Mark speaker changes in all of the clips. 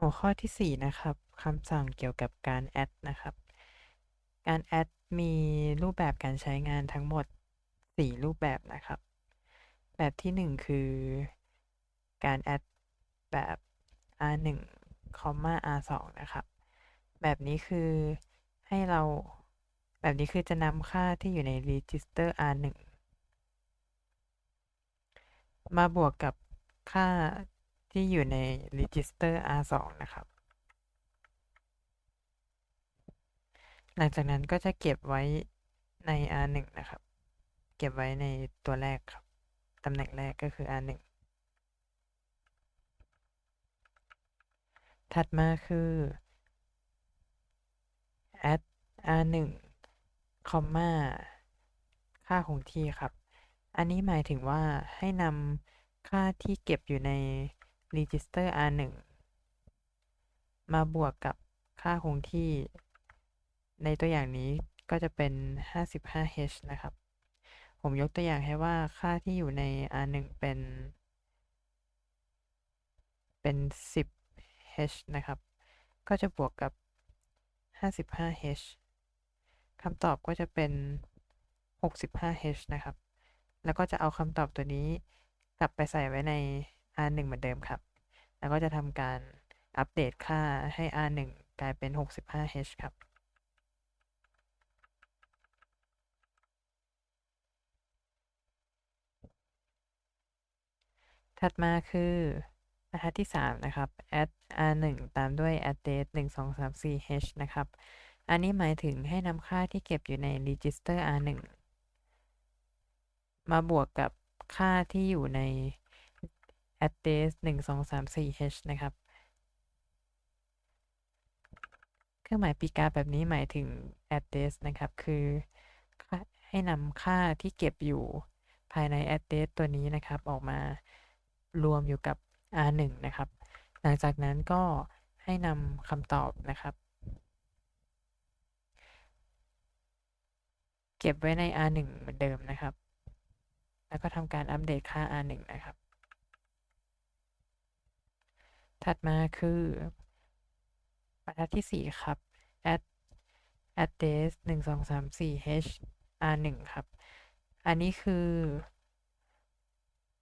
Speaker 1: หัวข้อที่ 4 นะครับคำสั่งเกี่ยวกับการ add นะครับ การ add มีรูปแบบการใช้งานทั้งหมด 4 รูปแบบนะครับ แบบที่ 1 คือ การ add แบบ r1 r2 นะครับ แบบนี้คือให้เราแบบนี้คือจะนำค่าที่อยู่ใน register r1 มาบวกกับค่า ที่อยู่ใน register r2 นะครับ หลังจากนั้นก็จะเก็บไว้ใน r1 นะครับ เก็บไว้ในตัวแรกครับ ตำแหน่งแรกก็คือ r1 ถัดมาคือ add r1 คอมมาค่าคงที่ครับ อันนี้หมายถึงว่าให้นำค่าที่เก็บอยู่ใน register r1 มาบวกกับค่าคงที่ ในตัวอย่างนี้ก็จะเป็น 55h นะครับ ผมยกตัวอย่างให้ว่าค่าที่อยู่ใน r1 เป็น เป็น 10h นะครับ ก็จะบวกกับ 55h คำตอบก็จะเป็น 65h นะครับ แล้วก็จะเอาคำตอบตัวนี้กลับไปใส่ไว้ใน r1 เหมือนเดิมครับ แล้วก็จะทำการอัปเดตค่าให้ r1 กลายเป็น 65h ครับ ถัดมาคือรหัสที่ 3 นะครับ add r1 ตามด้วย address 1 2 3 4 h นะครับ อันนี้หมายถึงให้นำค่าที่เก็บอยู่ใน register r1 มาบวกกับค่าที่อยู่ใน address 1 2 3 4 h นะครับ เครื่องหมายปีกาแบบนี้หมายถึง address นะครับ คือให้นำค่าที่เก็บอยู่ภายใน address ตัวนี้นะครับ ออกมารวมอยู่กับ r1 นะครับ หลังจากนั้นก็ให้นำคำตอบนะครับ เก็บไว้ใน r1 เหมือนเดิมนะครับ แล้วก็ทำการอัปเดตค่า r1 นะครับ ถัดมาคือบรรทัดที่ 4 ครับ add address 1 2 3 4 h r1 ครับ อันนี้คือ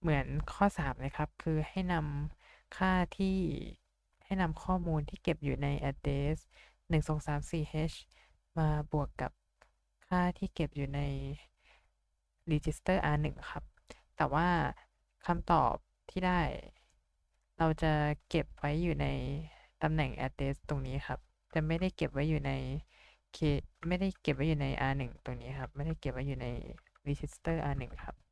Speaker 1: เหมือนข้อ 3 เลยครับ คือให้นำค่าที่ให้นำข้อมูลที่เก็บอยู่ใน address 1 2 3 4 h มาบวกกับค่าที่เก็บอยู่ใน register r1 ครับ แต่ว่าคำตอบที่ได้ เราจะเก็บไว้อยู่ในตำแหน่ง address ตรงนี้ครับ จะไม่ได้เก็บไว้อยู่ใน k ไม่ได้เก็บไว้อยู่ใน r1 ตรงนี้ครับ ไม่ได้เก็บไว้อยู่ใน register r1 ครับ